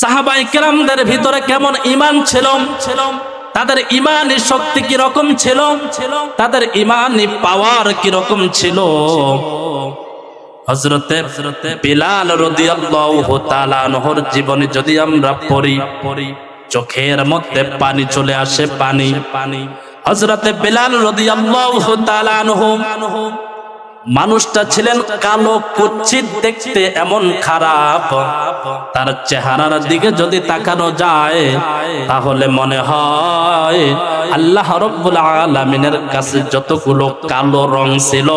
সাহাবাই কেরামদের ভিতরে কেমন ইমান ছিল? তাদের ইমানি শক্তি কি রকম ছিল? তাদের ইমানি পাওয়ার কি রকম ছিল? হজরতে বিলাল রাদিয়াল্লাহু তাআলা আনহুর জীবনী যদি আমরা পড়ি, চোখের মধ্যে পানি চলে আসে পানি। পানি হজরতে বিলাল রাদিয়াল্লাহু তাআলা আনহু মানুষটা ছিলেন কালো কুচ্ছিত দেখতে এমন খারাপ। তার চেহারার দিকে যদি তাকানো যায়, তাহলে মনে হয় আল্লাহ রব্বুল আলমিনের কাছে যতগুলো কালো রং ছিল,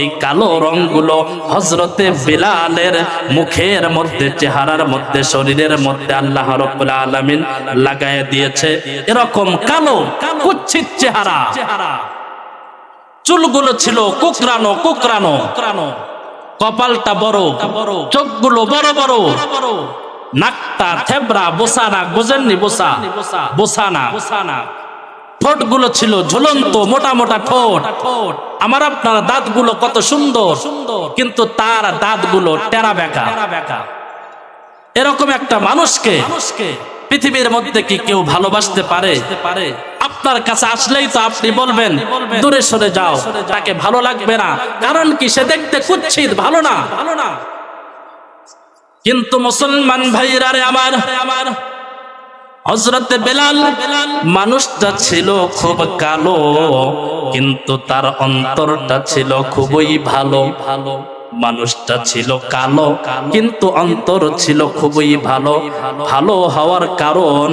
এই কালো রংগুলো হজরতে বিলালের মুখের মধ্যে, চেহারার মধ্যে, শরীরের মধ্যে আল্লাহ রব্বুল আলমিন লাগাই দিয়েছে। এরকম কালো কুচ্ছিত চেহারা চেহারা। চুলগুলো ছিল কুকরানো কুকরানো। কপালটা বড় চোখগুলো বড় বড়। নাকটা থেবরা বোসানা বোঝেননি বোসা? বোসানা। ঠোঁটগুলো ছিল ঝুলন্ত মোটা মোটা ঠোঁট। আমার আপনার দাঁতগুলো কত সুন্দর। সুন্দর। কিন্তু তার দাঁতগুলো টেরা বেকা। এরকম একটা মানুষকে পৃথিবীর মধ্যে কি কেউ ভালোবাসতে পারে? পারে? আপনার কাছে আসলেই তো আপনি বলবেন, দূরে সরে যাও, তাকে ভালো লাগবে না। কারণ কি? সে দেখতে কুচ্ছিত ভালো না। ভালো না কিন্তু মুসলমান ভাইরা রে আমার আমার হজরতে বেলাল, মানুষটা ছিল খুব কালো, কিন্তু তার অন্তরটা ছিল খুবই ভালো ভালো। মানুষটা ছিল কালো, কিন্তু অন্তর ছিল খুবই ভালো। ভালো হওয়ার কারণ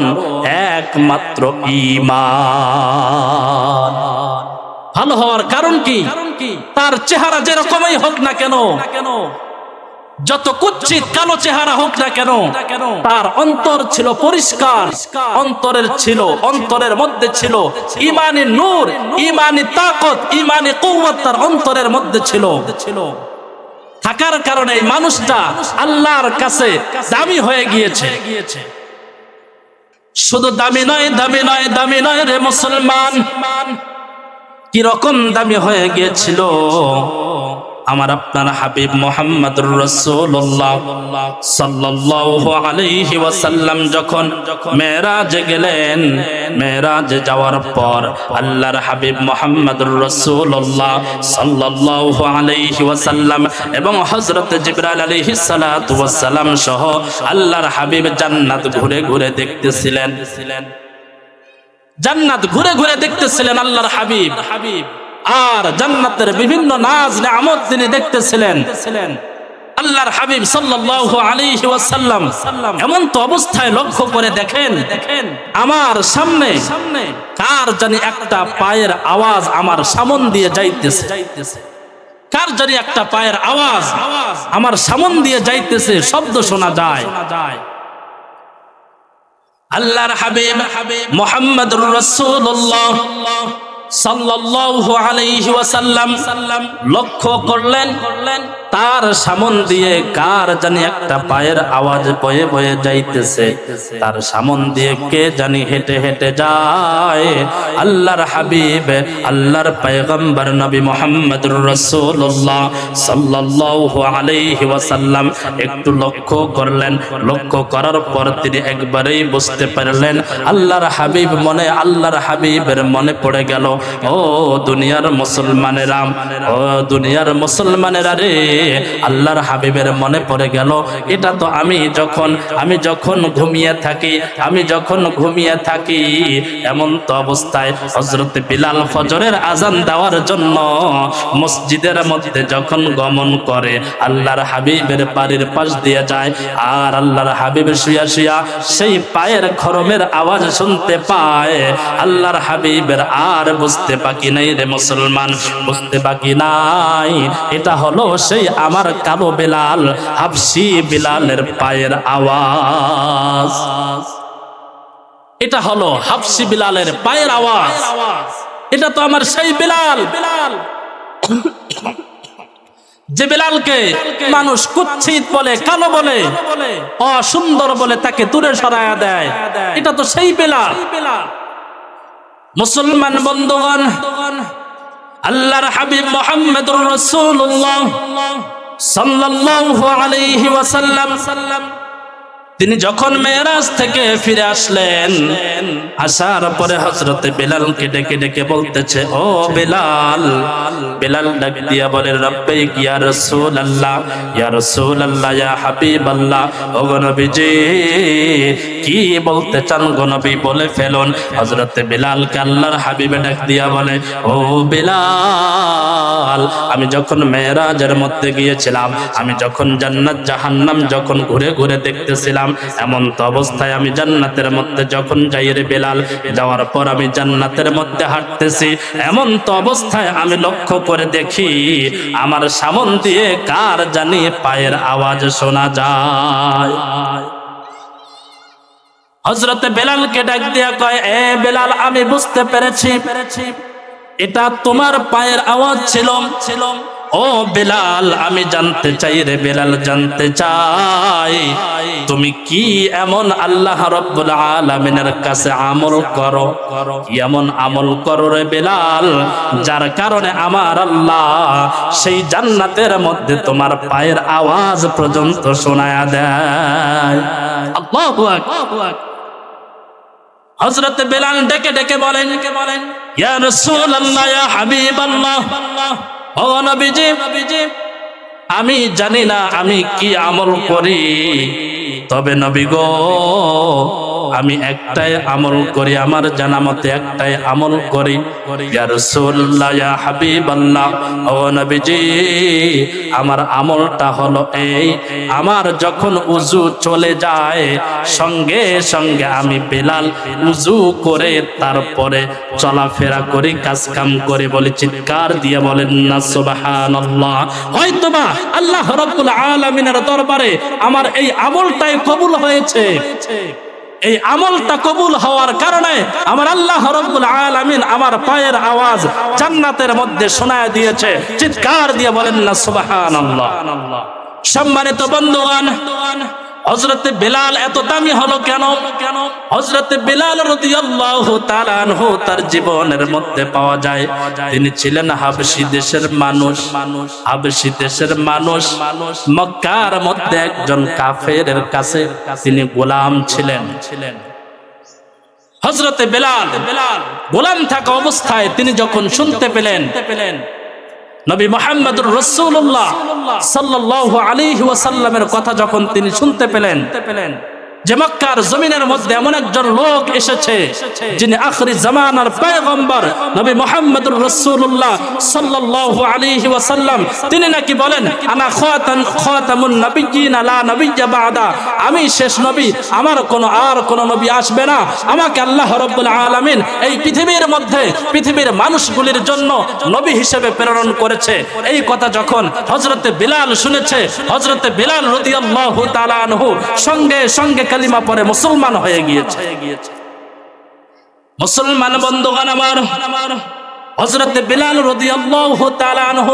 একমাত্র ইমান ভালো হওয়ার কারণ কি? তার চেহারা যেরকমই হোক না কেন, যত কুচ্ছিত কালো চেহারা হোক না কেন, তার অন্তর ছিল পরিষ্কার। অন্তরের ছিল, অন্তরের মধ্যে ছিল ইমানি নূর ইমানি তাকত ইমানি কৌমত তার অন্তরের মধ্যে ছিল। থাকার কারণে এই মানুষটা আল্লাহর কাছে দামি হয়ে গিয়েছে। শুধু দামি নয় দামি নয় দামি নয় রে মুসলমান। কি রকম দামি হয়ে গিয়েছিল? আমার আপনার হাবিব মোহাম্মদ রসুল্লাহ ওয়াসাল্লাম যখন মেরাজে গেলেন মেরাজে যাওয়ার পর আল্লাহর হাবিব মোহাম্মদ রসুল্লাহ সাল্লাল্লাহু আলাইহি ওয়াসাল্লাম এবং হজরত জিবরাইল আলাইহিস সালাতু ওয়াসসালাম সহ আল্লাহর হাবিব জান্নাত ঘুরে ঘুরে দেখতেছিলেন। জান্নাত ঘুরে ঘুরে দেখতেছিলেন আল্লাহর হাবিব হাবিব। আর জান্নাতের বিভিন্ন নাজ, নেয়ামত তিনি দেখতেছিলেন। আল্লাহর হাবিব সাল্লাল্লাহু আলাইহি ওয়াসাল্লাম এমন তো অবস্থায় লক্ষ্য করে দেখেন দেখেন আমার সামনে সামনে কার জানি একটা পায়ের আওয়াজ আমার সামন দিয়ে যাইতেছে যাইতেছে। কার জানি একটা পায়ের আওয়াজ আমার সামন দিয়ে যাইতেছে, শব্দ শোনা যায়। আল্লাহর হাবিব মোহাম্মদুর রাসূলুল্লাহ সাল্লাল্লাহু আলাইহি ওয়াসাল্লাম লক্ষ্য করলেন করলেন তার সামন দিয়ে কার জানি একটা পায়ের আওয়াজ বয়ে বয়ে যাইতেছে। তার সামন দিয়ে কে জানি হেঁটে হেঁটে যায়। আল্লাহর হাবিব, আল্লাহর পয়গম্বর নবী মোহাম্মদুর রাসূলুল্লাহ সাল্লাল্লাহু আলাইহি ওয়াসাল্লাম একটু লক্ষ্য করলেন। লক্ষ্য করার পর তিনি একবারেই বুঝতে পারলেন, আল্লাহর হাবিব মনে, আল্লাহর হাবিবের মনে পড়ে গেল, ও দুনিয়ার মুসলমানেরা, ও দুনিয়ার মুসলমানেরা রে আল্লাহর হাবিবের মনে পড়ে গেল, এটা তো আমি যখন আমি যখন ঘুমিয়ে থাকি, আমি যখন ঘুমিয়ে থাকি, এমন তো অবস্থায় হজরত বিলাল ফজরের আজান দেওয়ার জন্য মসজিদের মধ্যে যখন গমন করে, আল্লাহর হাবিবের বাড়ির পাশ দিয়ে যায় আর আল্লাহর হাবিবের শুয়া শুয়া সেই পায়ের খরমের আওয়াজ শুনতে পায়, আল্লাহর হাবিবের আর বুঝতে বাকি নাই রে মুসলমান, বুঝতে বাকি নাই, এটা হলো সেই আমার কালো বেলাল, হাফসি বিলালের পায়ের আওয়াজ। এটা হলো হাফসি বিলালের পায়ের আওয়াজ। এটা তো আমার সেই বিলাল। বিলাল যে বেলালকে মানুষ কুচ্ছিত বলে, কালো বলে, অসুন্দর বলে তাকে দূরে সরায়া দেয়, এটা তো সেই বেলাল। মুসলমান বন্ধুগণ আল্লাহর হাবিব মোহাম্মদুর রসুল্লাহ সাল্লাল্লাহু আলাইহি ওয়াসাল্লাম তিনি যখন মেয়েরাজ থেকে ফিরে আসলেন, আসার পরে হজরতে বেলালকে ডেকে ডেকে বলতেছে, ও বেলাল বেলাল ডাক দিয়া বলে, রব্বে, ইয়া রাসূল আল্লাহ ইয়া রাসূল আল্লাহ ইয়া হাবিব আল্লাহ ও গো নবীজি, কি বলতে চান গো নবী, বলে ফেলুন। হজরতে বেলালকে আল্লাহর হাবিবে ডাক দিয়া বলে, ও বেলাল, আমি যখন মেয়েরাজের মধ্যে গিয়েছিলাম, আমি যখন জান্নাত জাহান্নাম যখন ঘুরে ঘুরে দেখতেছিলাম এমন তো অবস্থায় আমি জান্নাতের মধ্যে যখন যাই রে বেলাল, যাওয়ার পর আমি জান্নাতের মধ্যে হাঁটতেছি, এমন তো অবস্থায় আমি লক্ষ্য করে দেখি, আমার সামন দিয়ে কার জানি পায়ের আওয়াজ শোনা যায়। হজরতে বেলালকে ডাক দিয়া কয়, এ বেলাল, আমি বুঝতে পেরেছি, এটা তোমার পায়ের আওয়াজ ছিল ছিল। ও বেলাল, আমি জানতে চাই রে বেলাল, জানতে চাই। তুমি কি এমন আল্লাহ রব্বুল আলামিনের কাছে আমল করো? এমন আমল করো রে বেলাল? যার কারণে আমার আল্লাহ সেই জান্নাতের মধ্যে তোমার পায়ের আওয়াজ পর্যন্ত শোনায়া দেয়। হজরত বেলাল ডেকে ডেকে বলেন বলেন, ইয়া রাসূলুল্লাহ, ইয়া হাবিবাল্লাহ আমি জানি না আমি কি আমল করি। তবে নবী গো আমি একটাই আমল করি, আমার জানা মতে একটাই আমল করি। আমার আমলটা হলো এই, আমার যখন উজু চলে যায়, সঙ্গে সঙ্গে আমি বেলাল উজু করে তারপরে চলাফেরা করি কাজ কাম করে বলে চিৎকার দিয়ে বলেন না, সুবহানাল্লাহ। হয়তোবা আল্লাহ রাব্বুল আলামিনের দরবারে আমার এই আমলটাই কবুল হয়েছে। এই আমলটা কবুল হওয়ার কারণে আমার আল্লাহ রব্বুল আলামিন আমার পায়ের আওয়াজ জান্নাতের মধ্যে শোনায় দিয়েছে। চিৎকার দিয়ে বলেন না, সুবহানাল্লাহ। সম্মানিত বন্ধুগণ হজরতে বেলাল এত দামি হলো কেন? কেন হজরতে বেলাল রাদিয়াল্লাহু আনহু তার জীবনের মধ্যে পাওয়া যায়। তিনি ছিলেন হাবশী দেশের মানুষ। হাবশী দেশের মানুষ। মানুষ মক্কার মধ্যে একজন কাফেরের কাছে তিনি গোলাম ছিলেন। ছিলেন হজরতে বেলাল বেলাল গোলাম থাকা অবস্থায় তিনি যখন শুনতে পেলেন পেলেন নবী মোহাম্মদুর রসুল্লাহ সাল্লাহ আলী ওয়াসাল্লামের কথা যখন তিনি শুনতে পেলেন পেলেন যে মক্কার জমিনের মধ্যে এমন একজন লোক এসেছে যিনি আখরি জামানার পয়গম্বর নবী মোহাম্মদুর রসুল্লাহ সাল্লাল্লাহু আলাইহি ওয়াসাল্লাম। তিনি নাকি বলেন, আনা খাতান খাতামুন নাবিয়্যিন লা নাবিয়্যা বাদা। আমি শেষ নবী, আমার কোন আর কোন নবী আসবে না। আমাকে আল্লাহ রাব্বুল আলামিন এই পৃথিবীর মধ্যে, পৃথিবীর মানুষগুলির জন্য নবী হিসেবে প্রেরণ করেছে। এই কথা যখন হযরতে বিলাল শুনেছে, হযরতে বিলাল রাদিয়াল্লাহু তাআলা আনহু সঙ্গে সঙ্গে কালিমা পরে মুসলমান হয়ে গিয়েছে। মুসলমান বন্ধুগণ আমার হজরতে বিলাল রাদিয়াল্লাহু তাআলা আনহু।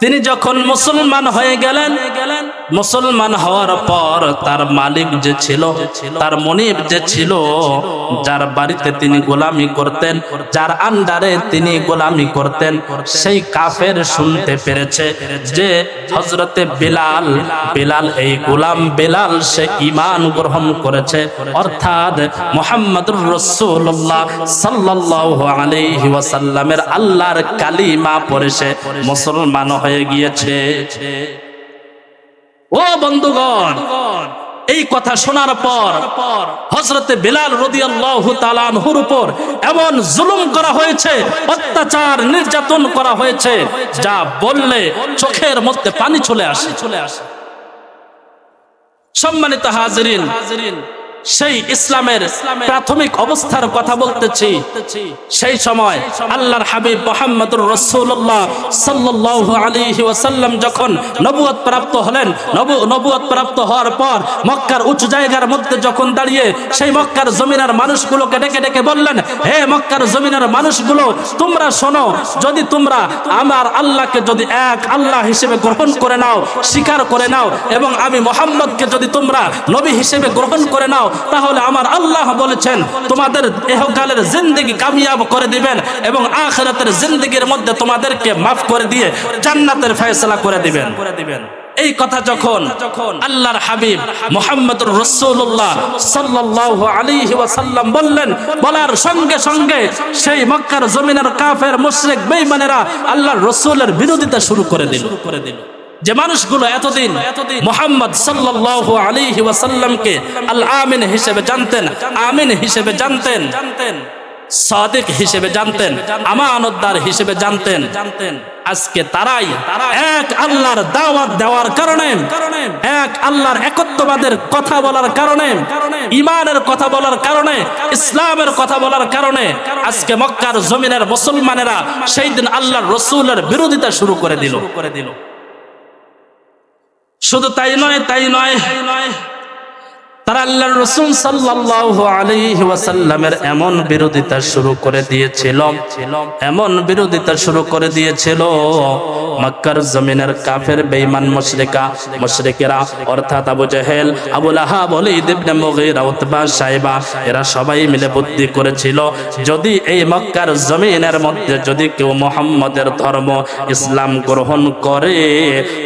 তিনি যখন মুসলমান হয়ে গেলেন, মুসলমান হওয়ার পর তার মালিক যে ছিল, তার মনিব যে ছিল, যার বাড়িতে তিনি গোলামি করতেন, যার আন্ডারে তিনি গোলামি করতেন, সেই কাফের শুনতে পেরেছে যে হজরতে বিলাল বিলাল এই গোলাম বিলাল, সে ইমান গ্রহণ করেছে। অর্থাৎ মোহাম্মদুর রসুল্লাহ সাল্লাল্লাহু আলাইহি ওয়াসাল্লামের আল্লাহর কালিমা পড়ে সে মুসলমান হয়ে গিয়েছে। ও বন্ধুগণ, এই কথা শোনার পর হজরতে বিলাল রদিয়াল্লাহু তাআলাহুর উপর এমন জুলুম করা হয়েছে, অত্যাচার, নির্যাতন করা হয়েছে, যা বললে চোখের মধ্যে পানি চলে আসে চলে আসে। সম্মানিত হাজরিন সেই ইসলামের প্রাথমিক অবস্থার কথা বলতেছি। সেই সময় আল্লাহর হাবিব মোহাম্মদুর রসুল্লাহ সাল্লাল্লাহু আলাইহি ওয়াসাল্লাম যখন নবুয়ত প্রাপ্ত হলেন, নবু নবুয়ত প্রাপ্ত হওয়ার পর মক্কার উঁচু জায়গার মধ্যে যখন দাঁড়িয়ে সেই মক্কার জমিনের মানুষগুলোকে ডেকে ডেকে বললেন, হে মক্কার জমিনের মানুষগুলো, তোমরা শোনো, যদি তোমরা আমার আল্লাহকে যদি এক আল্লাহ হিসেবে গ্রহণ করে নাও, স্বীকার করে নাও এবং আমি মোহাম্মদকে যদি তোমরা নবী হিসেবে গ্রহণ করে নাও তাহলে আমার আল্লাহ বলেছেন, তোমাদের এহকালের জিন্দগি কামিয়াব করে দিবেন এবং আখেরাতের জিন্দগির মধ্যে তোমাদেরকে মাফ করে দিয়ে জান্নাতের ফয়সলা করে দিবেন। করে দিবেন এই কথা যখন আল্লাহর হাবিব মোহাম্মদুর রসুল্লাহ সাল্লাল্লাহু আলাইহি ওয়াসাল্লাম বললেন, বলার সঙ্গে সঙ্গে সেই মক্কার জমিনের কাফের মুশরিক বেঈমানেরা আল্লাহর রসুলের বিরোধিতা শুরু করে দিল করে দিল। যে মানুষগুলো এতদিন মোহাম্মদ সাল্লাল্লাহু আলাইহি ওয়াসাল্লামকে আল আমিন হিসেবে জানতেন আমিন হিসেবে জানতেন জানতেন। সাদিক হিসেবে জানতেন আমানতদার হিসেবে জানতেন। জানতেন। আজকে তারাই এক আল্লাহর দাওয়াত দেওয়ার কারণে এক আল্লাহর একত্ববাদের কথা বলার কারণে ইমানের কথা বলার কারণে ইসলামের কথা বলার কারণে আজকে মক্কার জমিনের মুসলমানেরা সেই দিন আল্লাহর রসুলের বিরোধিতা শুরু করে দিল। করে দিল। শুধু তাই নয় তাই নয়। তারা আল্লাহর রসুল সাল্লাল্লাহু আলাইহি ওয়াসাল্লামের এমন বিরোধিতা শুরু করে দিয়েছিল, এমন বিরোধিতা শুরু করে দিয়েছিল, মক্কার জমিনের কাফের অর্থাৎ আবু জেহেল উতবা এরা সবাই মিলে বুদ্ধি করেছিল, যদি এই মক্কার জমিনের মধ্যে যদি কেউ মোহাম্মদের ধর্ম ইসলাম গ্রহণ করে,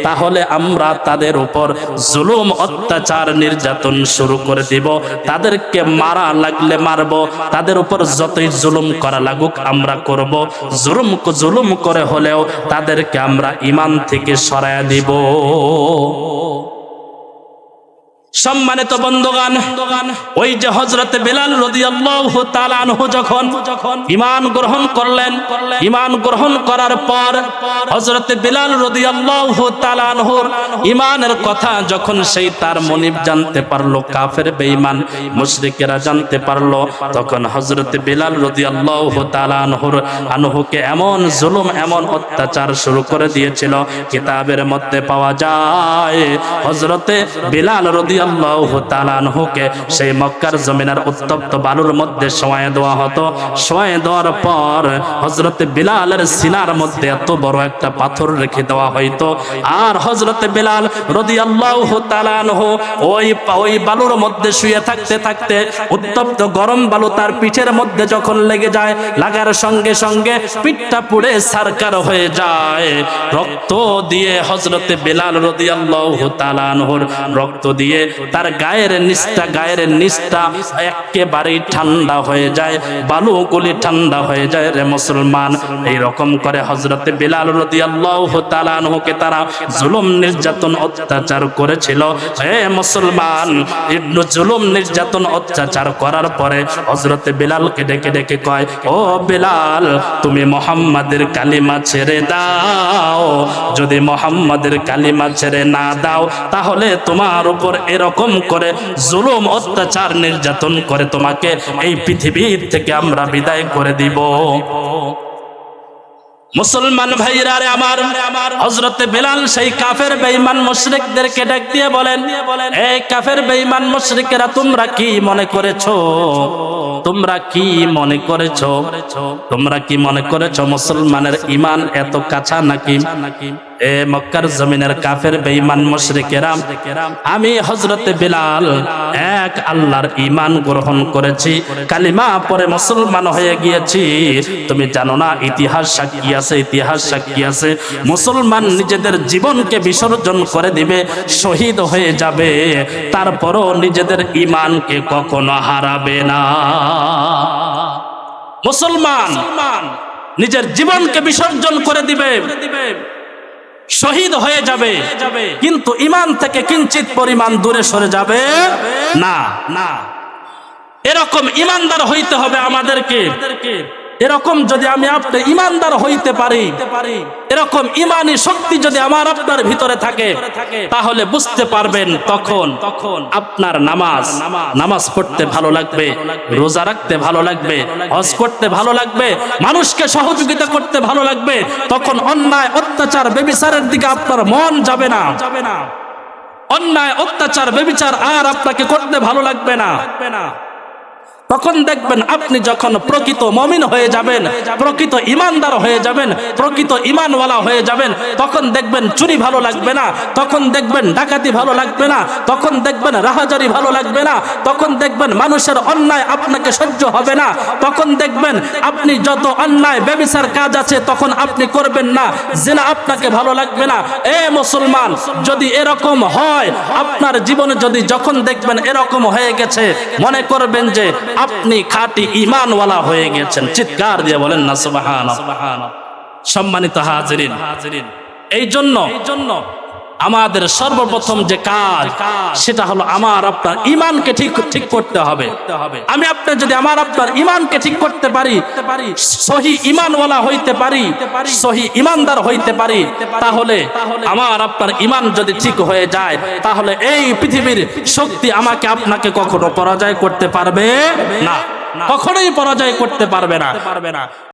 তাহলে আমরা তাদের উপর জুলুম, অত্যাচার, নির্যাতন শুরু করে দিব। তাদেরকে মারা লাগলে মারব। তাদের উপর যতই জুলুম করা লাগুক আমরা করব। জুলুম জুলুম করে হলেও তাদেরকে আমরা ইমান থেকে সরায়া দিব। সম্মানিত বন্ধুগান ওই যে হজরতে বেলাল রাদিয়াল্লাহু তাআলা আনহু যখন ঈমান গ্রহণ করলেন, ঈমান গ্রহণ করার পর হজরতে বেলাল রাদিয়াল্লাহু তাআলা আনহুর ঈমানের কথা যখন সেই তার মনিব জানতে পারল, কাফের, বেঈমান, মুশরিকেরা জানতে পারল, তখন হজরতে বেলাল রাদিয়াল্লাহু তাআলা আনহুর, আনহুকে এমন জুলুম, এমন অত্যাচার শুরু করে দিয়েছিল, কিতাবের মধ্যে পাওয়া যায় হজরতে বেলাল সেই মক্কার জমিনের উত্তপ্ত বালুর মধ্যে দেওয়া হতো। দেওয়ার পর বিলালের সিনার মধ্যে এত বড় একটা পাথর রেখে দেওয়া হইতো। আর বিলাল গরম বালু তার পিঠের মধ্যে যখন লেগে যায়, লাগার সঙ্গে সঙ্গে পিঠটা পুড়ে সারকার হয়ে যায়। রক্ত দিয়ে হজরতে বেলাল তাআলা আনহুর রক্ত দিয়ে তার গায়ের নিচটা গায়ের নিচটা একেবারেই ঠান্ডা হয়ে যায়, বালুগুলি ঠান্ডা হয়ে যায় রে মুসলমান। এই রকম করে হজরতে বিলাল আনহুকে তারা জুলুম নির্যাতন অত্যাচার করেছিল। হে মুসলমান জুলুম নির্যাতন অত্যাচার করার পরে হজরতে বিলালকে ডেকে ডেকে কয়, ও বিলাল, তুমি মোহাম্মদের কালিমা ছেড়ে দাও। যদি মোহাম্মদের কালিমা ছেড়ে না দাও, তাহলে তোমার উপর এরকম করে জুলুম, অত্যাচার, নির্যাতন করে তোমাকে এই পৃথিবীর থেকে আমরা বিদায় করে দিব। মুসলমান ভাইরা রে আমার হজরতে বেলাল সেই কাফের বেঈমান মুশরিকদেরকে ডাক দিয়ে বলেন এই কাফের বেঈমান মুশরিকেরা, তোমরা কি মনে করেছ? তোমরা কি মনে করেছ? তোমরা কি মনে করেছ মুসলমানের ইমান এত কাছা নাকি? এ মক্কার জমিনের কাফের বেঈমান মুশরিকেরা আমি হজরতে বিলাল এক আল্লাহর ঈমান গ্রহণ করেছি, কালিমা পরে মুসলমান হয়ে গিয়েছি। তুমি জানো না, ইতিহাস সাক্ষী আছে, ইতিহাস সাক্ষী আছে। মুসলমান নিজেদের জীবনকে বিসর্জন করে দিবে, শহীদ হয়ে যাবে। তারপরও নিজেদের ঈমানকে কখনো হারাবে না। মুসলমান নিজের জীবনকে বিসর্জন করে দিবে। শহীদ হয়ে যাবে। কিন্তু ইমান থেকে কিঞ্চিত পরিমাণ দূরে সরে যাবে না। না এরকম ইমানদার হইতে হবে আমাদেরকে। এরকম যদি আমি আপনি ইমানদার হইতে পারি, এরকম ইমানি শক্তি যদি আমার আপনার ভিতরে থাকে, তাহলে বুঝতে পারবেন তখন তখন আপনার নামাজ। নামাজ পড়তে ভালো লাগবে, রোজা রাখতে ভালো লাগবে, হজ করতে ভালো লাগবে, মানুষকে সহযোগিতা করতে ভালো লাগবে, তখন অন্যায়, অত্যাচার, বেবিচারের দিকে আপনার মন যাবে না যাবে না। অন্যায়, অত্যাচার, বেবিচার আর আপনাকে করতে ভালো লাগবে না। তখন দেখবেন আপনি যখন প্রকৃত মমিন হয়ে যাবেন, প্রকৃত ইমানদার হয়ে যাবেন, প্রকৃত ইমানওয়ালা হয়ে যাবেন, তখন দেখবেন চুরি ভালো লাগবে না, তখন দেখবেন ডাকাতি ভালো লাগবে না, তখন দেখবেন রাহাজারি ভালো লাগবে না, তখন দেখবেন মানুষের অন্যায় আপনাকে সহ্য হবে না, তখন দেখবেন আপনি যত অন্যায় ব্যবসার কাজ আছে তখন আপনি করবেন না, জেনা আপনাকে ভালো লাগবে না। এ মুসলমান, যদি এরকম হয়, আপনার জীবনে যদি যখন দেখবেন এরকম হয়ে গেছে, মনে করবেন যে আপনি খাঁটি ইমানওয়ালা হয়ে গেছেন। চিৎকার দিয়ে বলেন না সুবাহান সম্মানিত হাজরিন এই জন্য এই জন্য আমাদের সর্বপ্রথম যে কাজ, সেটা হলো আমার আপনার ইমানকে ঠিক ঠিক করতে হবে। আমি আপনার যদি আমার আপনার ইমানকে ঠিক করতে পারি, সহি ইমানওয়ালা হইতে পারি, সহি ইমানদার হইতে পারি, তাহলে আমার আপনার ইমান যদি ঠিক হয়ে যায়, তাহলে এই পৃথিবীর শক্তি আমাকে আপনাকে কখনো পরাজয় করতে পারবে না। কখনোই পরাজয় করতে পারবে না। পারবে না